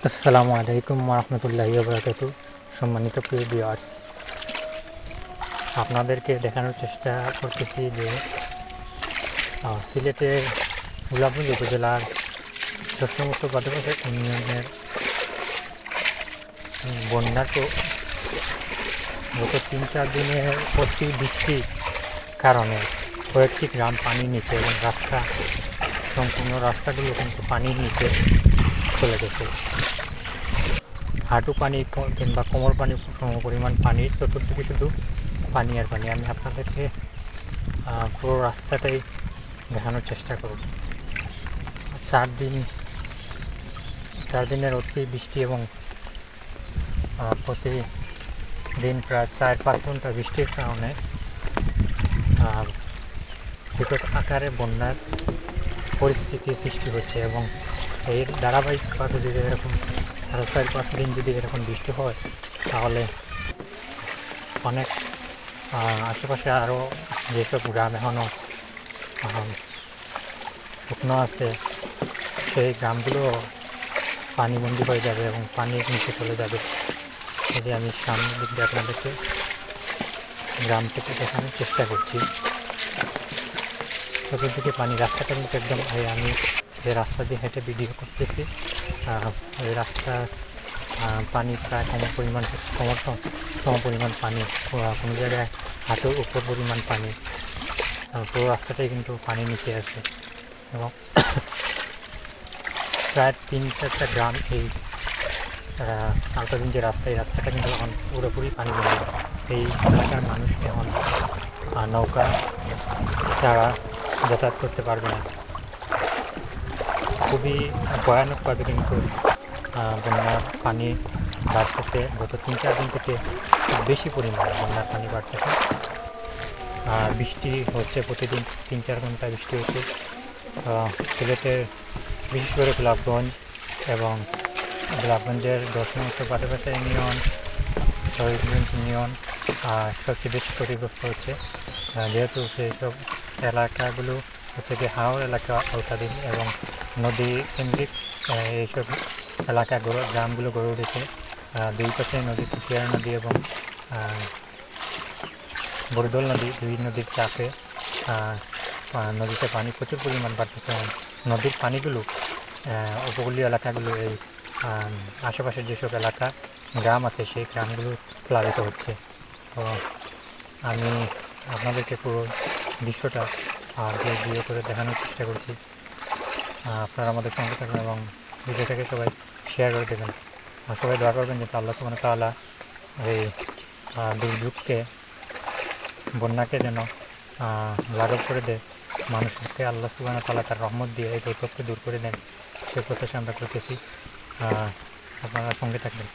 আসসালামু আলাইকুম রহমতুল্লাহি বরকাতু সম্মানিত প্রিয় ভিউয়ার্স আপনাদেরকে দেখানোর চেষ্টা করতেছি যে সিলেটের গোলাপগঞ্জ উপজেলার দশমুক্ত বাদবাসা ইউনিয়নের বন্যা তো গত তিন চার দিনের অতি বৃষ্টির কারণে কয়েকটি গ্রাম পানির নিচে এবং রাস্তা, সম্পূর্ণ রাস্তাগুলো কিন্তু পানির নিচে চলে গেছে। হাঁটু পানি কিংবা কোমর পানি সম পরিমাণ পানি, চতুর্দিকে শুধু পানি আর পানি। আমি আপনাদেরকে পুরো রাস্তাটাই দেখানোর চেষ্টা করব। চার দিন, চার দিনের অতি বৃষ্টি এবং প্রতি দিন প্রায় চার পাঁচ ঘণ্টা বৃষ্টির কারণে বিকট আকারে বন্যার পরিস্থিতির সৃষ্টি হচ্ছে এবং এর ধারাবাহিকভাবে যদি এরকম আরও চার পাঁচ দিন যদি এরকম বৃষ্টি হয়, তাহলে অনেক আশেপাশে আরও যেসব গ্রাম এখনও শুকনো আছে, সেই গ্রামগুলো পানি পানিবন্দি হয়ে যাবে এবং পানির নিচে চলে যাবে। যদি আমি সামনের দিক দিয়ে আপনাদেরকে গ্রাম থেকে দেখানোর চেষ্টা করছি। চতুর্দিকে পানি, রাস্তাটা কিন্তু একদম, এই আমি যে রাস্তা দিয়ে হেঁটে ভিডিও করতেছি। ওই রাস্তা পানি প্রায় কম পরিমাণ, কম কম পরিমাণ পানি, কোনো জায়গায় হাঁটুর উপর পরিমাণ পানি। পুরো রাস্তাটাই কিন্তু পানির নিচে আছে। এবং প্রায় তিন চারটা গ্রাম এই আলতাদিন যে রাস্তা, এই রাস্তাটা কিন্তু এখন পুরোপুরি পানি বন্ধ এই এলাকার মানুষ এখন নৌকা ছাড়া যাতায়াত করতে পারবে না। খুবই ভয়ানকভাবে কিন্তু আহ, বন্যার পানি বাড়তেছে। গত তিন চার দিন থেকে বেশি পরিমাণে বন্যার পানি বাড়তেছে। আর বৃষ্টি হচ্ছে প্রতিদিন তিন চার ঘণ্টা বৃষ্টি হচ্ছে। সিলেটের বিশেষ করে গোলাপগঞ্জ এবং গোলাপগঞ্জের দর্শন উত্তর পাশাপাশি ইউনিয়ন শহীদগঞ্জ ইউনিয়ন সবচেয়ে বেশি ক্ষতিগ্রস্ত হচ্ছে। যেহেতু সেই সব এলাকাগুলো হচ্ছে কি হাওড় এলাকা আওতাধীন এবং নদী কেন্দ্রিক এইসব এলাকা গড়ে গ্রামগুলো গড়ে উঠেছে। দুই পাশে নদী কুশিয়ার নদী এবং বরিদল নদী, দুই নদীর চাপে নদীতে পানি প্রচুর পরিমাণ বাড়তেছে নদীর পানিগুলো উপকূলীয় এলাকাগুলো, এই আশেপাশের যেসব এলাকা, গ্রাম আছে, সেই গ্রামগুলো প্লাবিত হচ্ছে। তো আমি আপনাদেরকে পুরো দৃশ্যটা আর দিয়ে করে দেখানোর চেষ্টা করছি। আপনারা আমাদের সঙ্গে থাকবেন এবং ভিডিওটাকে সবাই শেয়ার করে দেবেন। আর সবাই দোয়া করবেন যে আল্লাহ সুবান তাআলা এই দুর্যোগকে, বন্যাকে যেন লাঘব করে দেয়। মানুষকে আল্লাহ সুবান তাআলা তার রহমত দিয়ে এই দুর্ভোগকে দূর করে দেন। সে প্রত্যাশা আমরা করতেছি। আপনারা সঙ্গে থাকবেন।